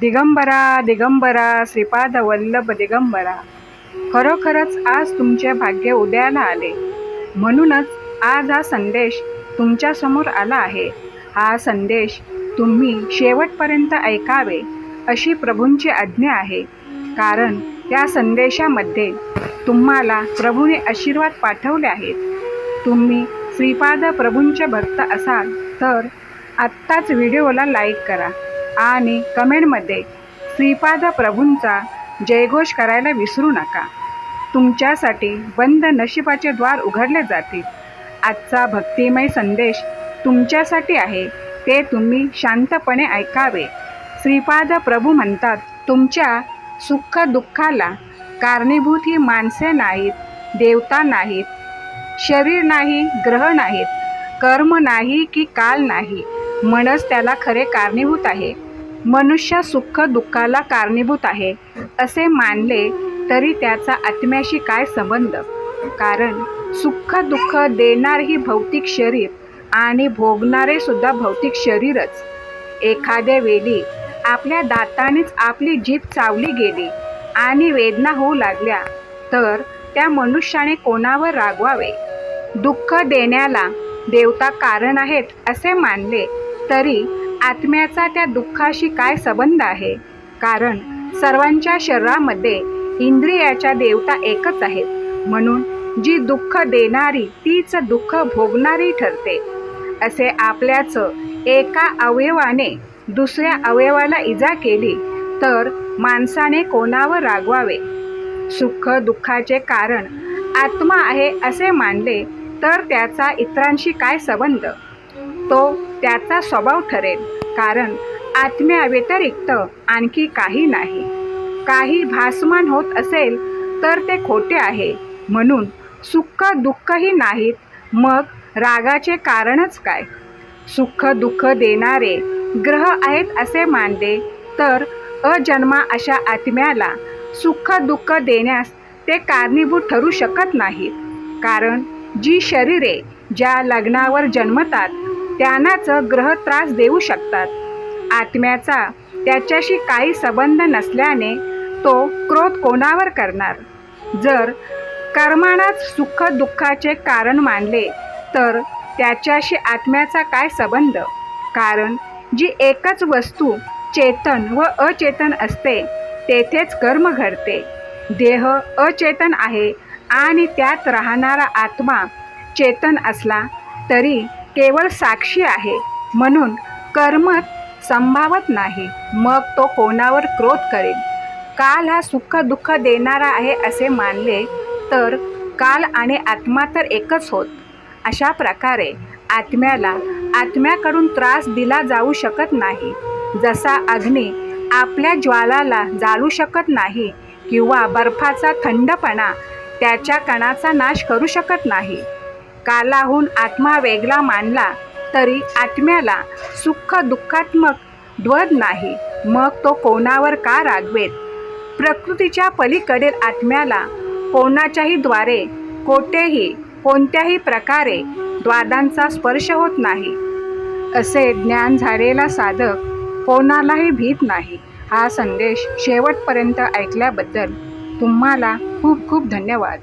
दिगंबरा दिगंबरा श्रीपाद वल्लभ दिगंबरा. खरोखरच आज तुमचे भाग्य उदयाला आले. म्हणूनच आज हा संदेश तुमच्यासमोर आला आहे. हा संदेश तुम्ही शेवटपर्यंत ऐकावे अशी प्रभूंची आज्ञा आहे. कारण त्या संदेशामध्ये तुम्हाला प्रभूने आशीर्वाद पाठवले आहेत. तुम्ही श्रीपाद प्रभूंचे भक्त असाल तर आत्ताच व्हिडिओला लाईक करा. आणि कमेंटमध्ये श्रीपाद प्रभूंचा जयघोष करायला विसरू नका. तुमच्यासाठी बंद नशिबाचे द्वार उघडले जातील. आजचा भक्तिमय संदेश तुमच्यासाठी आहे ते तुम्ही शांतपणे ऐकावे. श्रीपाद प्रभू म्हणतात तुमच्या सुख दुःखाला कारणीभूत ही माणसे नाहीत देवता नाहीत शरीर नाही ग्रह नाहीत कर्म नाही की काल नाही मनच त्याला खरे कारणीभूत आहे. मनुष्य सुख दुःखाला कारणीभूत आहे असे मानले तरी त्याचा आत्म्याशी काय संबंध? कारण सुख दुःख देणार ही भौतिक शरीर आणि भोगणारे सुद्धा भौतिक शरीरच. एखाद्या वेळी आपल्या दातानेच आपली जीभ चावली गेली आणि वेदना होऊ लागल्या तर त्या मनुष्याने कोणावर रागवावे? दुःख देण्याला देवता कारण आहेत असे मानले तरी आत्म्याचा त्या दुःखाशी काय संबंध आहे? कारण सर्वांच्या शरीरामध्ये इंद्रियाच्या देवता एकच आहेत. म्हणून जी दुःख देणारी तीच दुःख भोगणारी ठरते. असे आपल्याच एका अवयवाने दुसऱ्या अवयवाला इजा केली तर माणसाने कोणावर रागवावे? सुख दुःखाचे कारण आत्मा आहे असे मानले तर त्याचा इतरांशी काय संबंध? तो त्याचा स्वभाव ठरेल. कारण आत्म्याव्यतिरिक्त आणखी काही नाही. काही भासमान होत असेल तर ते खोटे आहे. म्हणून सुख दुःखही नाहीत मग रागाचे कारणच काय? सुख दुःख देणारे ग्रह आहेत असे मानले तर अजन्मा अशा आत्म्याला सुख दुःख देण्यास ते कारणीभूत ठरू शकत नाहीत. कारण जी शरीरे ज्या लग्नावर जन्मतात त्यांनाच ग्रह त्रास देऊ शकतात. आत्म्याचा त्याच्याशी काही संबंध नसल्याने तो क्रोध कोणावर करणार? जर कर्मानाच सुख दुःखाचे कारण मानले तर त्याच्याशी आत्म्याचा काय संबंध? कारण जी एकच वस्तू चेतन व अचेतन असते तेथेच कर्म घडते. देह अचेतन आहे आणि त्यात राहणारा आत्मा चेतन असला तरी केवळ साक्षी आहे. म्हणून कर्मत संभावत नाही. मग तो कोणावर क्रोध करेल? काल हा सुख दुःख देणारा आहे असे मानले तर काल आणि आत्मा तर एकच होत. अशा प्रकारे आत्म्याला आत्म्याकडून त्रास दिला जाऊ शकत नाही. जसा अग्नी आपल्या ज्वालाला जाळू शकत नाही किंवा बर्फाचा थंडपणा त्याच्या कणाचा नाश करू शकत नाही. कालाहून आत्मा वेगळा मानला तरी आत्म्याला सुख दुःखात्मक द्वद नाही. मग तो कोणावर का रागवेत प्रकृतीच्या पलीकडील आत्म्याला कोणाच्याही द्वारे कोठेही कोणत्याही प्रकारे द्वादांचा स्पर्श होत नाही. असे ज्ञान झालेला साधक कोणालाही भीत नाही. हा संदेश शेवटपर्यंत ऐकल्याबद्दल तुम्हाला खूप खूप धन्यवाद.